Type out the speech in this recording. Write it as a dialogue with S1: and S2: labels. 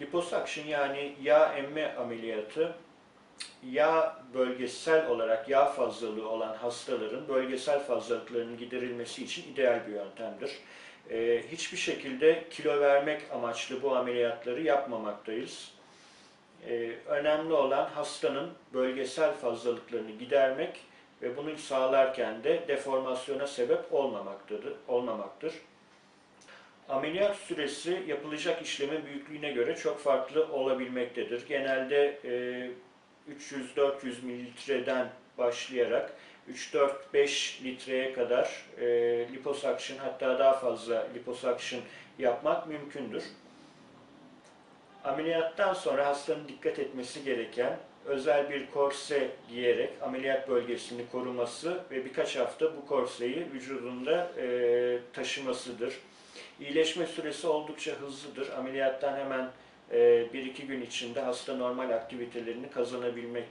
S1: Liposuction yani yağ emme ameliyatı yağ bölgesel olarak yağ fazlalığı olan hastaların bölgesel fazlalıklarının giderilmesi için ideal bir yöntemdir. Ee, hiçbir şekilde kilo vermek amaçlı bu ameliyatları yapmamaktayız. Ee, önemli olan hastanın bölgesel fazlalıklarını gidermek ve bunu sağlarken de deformasyona sebep olmamaktadır, olmamaktır. Ameliyat süresi yapılacak işlemin büyüklüğüne göre çok farklı olabilmektedir. Genelde e, 300-400 mililitreden başlayarak 3-4-5 litreye kadar e, hatta daha fazla liposuction yapmak mümkündür. Ameliyattan sonra hastanın dikkat etmesi gereken özel bir korse giyerek ameliyat bölgesini koruması ve birkaç hafta bu korseyi vücudunda e, taşımasıdır. İyileşme süresi oldukça hızlıdır. Ameliyattan hemen e, 1-2 gün içinde hasta normal aktivitelerini kazanabilmek